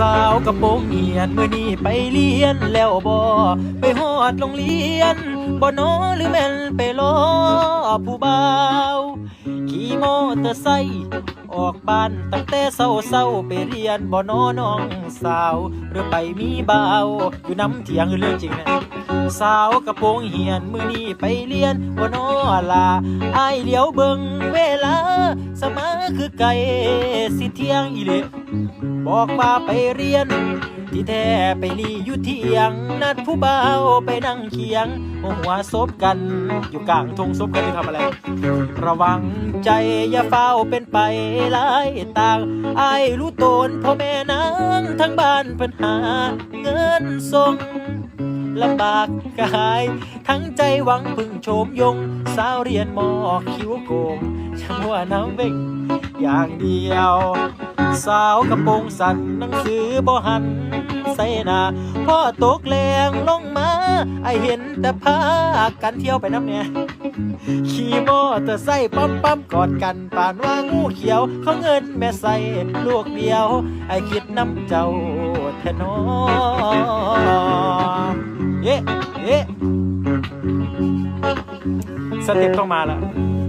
สาวกระโปรงเหียนมื้อนี้ไปเรียนแล้วบ่ไปฮอดโรงเรียนบ่นอหรือแม่นไปรอผู้บ่าวขี่มอเตอร์ไซค์ออกบ้านตั้งแต่เช้าๆไปเรียนบ่นอน้องสาว หรือไปมีบ่าวอยู่น้ำเถียงเรื่องจริงนะสาวกระโปรงเหียนมือนี้ไปเรียนบ่นอลาอายเหลียวเบิ่งเวลา สมาคือไก่สิเที่ยงอีเหลบอกว่าไปเรียน ที่แท้ไปรีอยู่เที่ยง นัดผู้บ่าวไปนั่งเคียงหัวซบกัน อยู่กลางทงซบกันจะทำอะไร ระวังใจอย่าเฝ้าเป็นไปหลายต่างไอายรู้ตนพ่อแม่นางทั้งบ้านเพิ่นหาเงินส่ง ลำบากกาย ทั้งใจหวังพึ่งโชมยง สาวเรียนมอคิ้วโกงช่างหัวน้ำเบ่งอย่างเดียว สาวกระโปรงสั่นหนังสือบ่หันใส่หน้าพ่อตกแรงลงมา ไอเห็นแต่พากันเที่ยวไปน้ำเนี่ยขี่มอเตอร์ไซค์ปั๊มปั๊มกอดกันป่านว่างูเขียว เขาเงินแม่ใส่ลูกเดียว ไอคิดน้ำเจ้าแทนอ เย้เย้